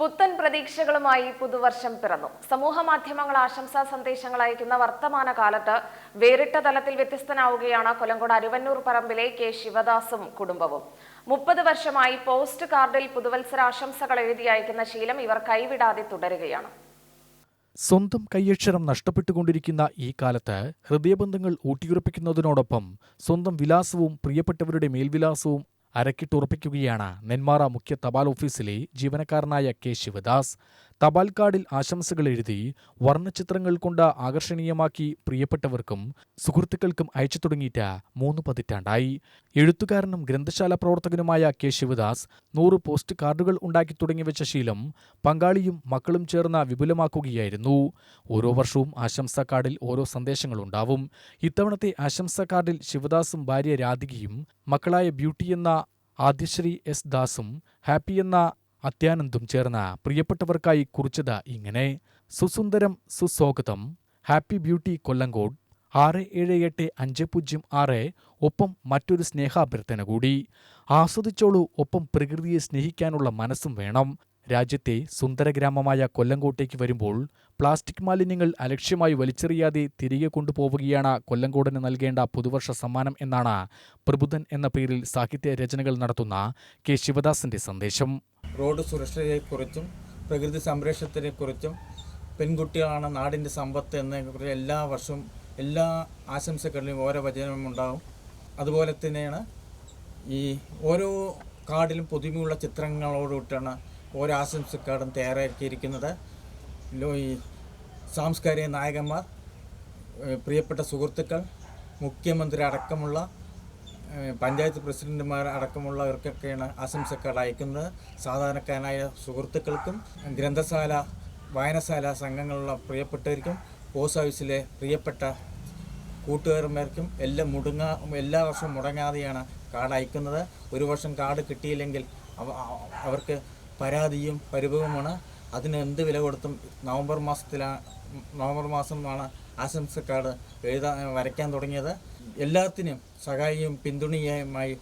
പുത്തൻ പ്രതീക്ഷകളുമായി പുതുവർഷം പിറന്നു. സമൂഹ മാധ്യമങ്ങൾ ആശംസാ സന്ദേശങ്ങൾ അയക്കുന്ന വർത്തമാന കാലത്ത് വേറിട്ട തലത്തിൽ വ്യത്യസ്തനാവുകയാണ് കൊല്ലങ്കോട് അരുവന്നൂർ പറമ്പിലെ കെ ശിവദാസും കുടുംബവും. മുപ്പത് വർഷമായി പോസ്റ്റ് കാർഡിൽ പുതുവത്സര ആശംസകൾ എഴുതി അയക്കുന്ന ശീലം ഇവർ കൈവിടാതെ തുടരുകയാണ്. സ്വന്തം കയ്യക്ഷരം നഷ്ടപ്പെട്ടുകൊണ്ടിരിക്കുന്ന ഈ കാലത്ത് ഹൃദയബന്ധങ്ങൾ ഊട്ടിയുറപ്പിക്കുന്നതിനോടൊപ്പം സ്വന്തം വിലാസവും പ്രിയപ്പെട്ടവരുടെ മേൽവിലാസവും അരക്കിട്ടുറപ്പിക്കുകയാണ്. നെന്മാറ മുഖ്യ തപാൽ ഓഫീസിലെ ജീവനക്കാരനായ കെ ശിവദാസ് തപാൽ കാർഡിൽ ആശംസകൾ എഴുതി വർണചിത്രങ്ങൾ കൊണ്ട് ആകർഷണീയമാക്കി പ്രിയപ്പെട്ടവർക്കും സുഹൃത്തുക്കൾക്കും അയച്ചു തുടങ്ങിയിട്ട് മൂന്ന് പതിറ്റാണ്ടായി. എഴുത്തുകാരനും ഗ്രന്ഥശാല പ്രവർത്തകനുമായ കെ ശിവദാസ് നൂറ് പോസ്റ്റ് കാർഡുകൾ ഉണ്ടാക്കി തുടങ്ങിവെച്ച ശീലം പങ്കാളിയും മക്കളും ചേർന്ന് വിപുലമാക്കുകയായിരുന്നു. ഓരോ വർഷവും ആശംസാ കാർഡിൽ ഓരോ സന്ദേശങ്ങളുണ്ടാവും ഇത്തവണത്തെ ആശംസാ കാർഡിൽ ശിവദാസും ഭാര്യ രാധികയും മക്കളായ ബ്യൂട്ടി എന്ന ആദ്യശ്രീ എസ് ദാസും ഹാപ്പി എന്ന അത്യാനന്ദും ചേർന്ന പ്രിയപ്പെട്ടവർക്കായി കുറിച്ചത് ഇങ്ങനെ. സുസുന്ദരം സുസ്വാഗതം. Happy beauty Kollengode. ആറ് ഏഴ് എട്ട് അഞ്ച് പൂജ്യം ആറ്. ഒപ്പം മറ്റൊരു സ്നേഹാഭ്യർത്ഥന കൂടി. ആസ്വദിച്ചോളൂ ഒപ്പം പ്രകൃതിയെ സ്നേഹിക്കാനുള്ള മനസ്സും വേണം. രാജ്യത്തെ സുന്ദരഗ്രാമമായ കൊല്ലങ്കോട്ടേക്ക് വരുമ്പോൾ പ്ലാസ്റ്റിക് മാലിന്യങ്ങൾ അലക്ഷ്യമായി വലിച്ചെറിയാതെ തിരികെ കൊണ്ടുപോവുകയാണ് കൊല്ലങ്കോടിന് നൽകേണ്ട പുതുവർഷ സമ്മാനം എന്നാണ് പ്രബുദ്ധൻ എന്ന പേരിൽ സാഹിത്യ രചനകൾ നടത്തുന്ന കെ ശിവദാസിന്റെ സന്ദേശം. റോഡ് സുരക്ഷയെക്കുറിച്ചും പ്രകൃതി സംരക്ഷണത്തിനെക്കുറിച്ചും പെൺകുട്ടികളാണ് നാടിന്റെ സമ്പത്ത് എന്നതിനെക്കുറിച്ച് എല്ലാ വർഷവും എല്ലാ ആശംസകളിലും ഓരോ വചനവും ഉണ്ടാകും അതുപോലെ തന്നെയാണ് ഈ ഓരോ കാർഡിലും പുതുമയുള്ള ചിത്രങ്ങളോടുകൂട്ടാണ് ഓരോ ആശംസ കാർഡും തയ്യാറാക്കിയിരിക്കുന്നത് സാംസ്കാരിക നായകന്മാർ പ്രിയപ്പെട്ട സുഹൃത്തുക്കൾ മുഖ്യമന്ത്രി അടക്കമുള്ള പഞ്ചായത്ത് പ്രസിഡന്റുമാർ അടക്കമുള്ളവർക്കൊക്കെയാണ് ആശംസക്കാർഡ് അയക്കുന്നത്. സാധാരണക്കാരനായ സുഹൃത്തുക്കൾക്കും ഗ്രന്ഥശാല വായനശാല സംഘങ്ങളുള്ള പ്രിയപ്പെട്ടവർക്കും പോസ്റ്റ് ഓഫീസിലെ പ്രിയപ്പെട്ട കൂട്ടുകാരന്മാർക്കും എല്ലാം മുടങ്ങാ എല്ലാ വർഷവും മുടങ്ങാതെയാണ് കാർഡ് അയക്കുന്നത്. ഒരു വർഷം കാർഡ് കിട്ടിയില്ലെങ്കിൽ അവർക്ക് പരാതിയും പരിഭവമാണ് അതിന് എന്ത് വില കൊടുത്തും നവംബർ മാസത്തിലാണ് നവംബർ മാസമാണ് ആശംസ കാർഡ് എഴുതാൻ വരയ്ക്കാൻ തുടങ്ങിയത്. എല്ലാത്തിനും സഹായിയും പിന്തുണയുമായി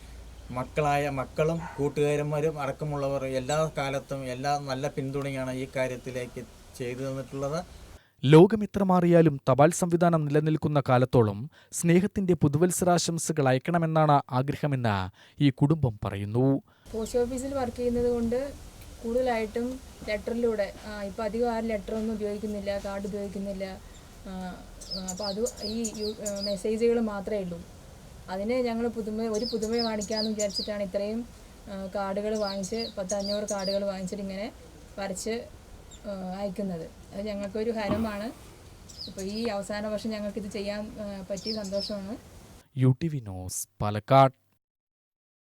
മക്കളായ മക്കളും കൂട്ടുകാരന്മാരും അടക്കമുള്ളവർ എല്ലാ കാലത്തും എല്ലാ നല്ല പിന്തുണയാണ് ഈ കാര്യത്തിലേക്ക് ചെയ്തു തന്നിട്ടുള്ളത്. ലോകം എത്ര മാറിയാലും തപാൽ സംവിധാനം നിലനിൽക്കുന്ന കാലത്തോളം സ്നേഹത്തിന്റെ പുതുവത്സരാശംസകൾ അയക്കണമെന്നാണ് ആഗ്രഹമെന്ന് ഈ കുടുംബം പറയുന്നു. പോസ്റ്റ് ഓഫീസിൽ വർക്ക് ചെയ്യുന്നത് കൊണ്ട് കൂടുതലായിട്ടും ലെറ്ററിലൂടെ ഇപ്പം അധികം ആരും ലെറ്ററൊന്നും ഉപയോഗിക്കുന്നില്ല കാർഡ് ഉപയോഗിക്കുന്നില്ല അപ്പോൾ അത് ഈ മെസ്സേജുകൾ മാത്രമേ ഉള്ളൂ. അതിന് ഞങ്ങൾ പുതുമ ഒരു പുതുമ കാണിക്കാമെന്ന് വിചാരിച്ചിട്ടാണ് ഇത്രയും കാർഡുകൾ വാങ്ങിച്ച് പത്ത് അഞ്ഞൂറ് കാർഡുകൾ വാങ്ങിച്ചിട്ട് ഇങ്ങനെ വരച്ച് അയക്കുന്നത്. അത് ഞങ്ങൾക്കൊരു ഹരമാണ്. അപ്പോൾ ഈ അവസാന വർഷം ഞങ്ങൾക്കിത് ചെയ്യാൻ പറ്റിയ സന്തോഷമാണ്. U T V news Palakkad.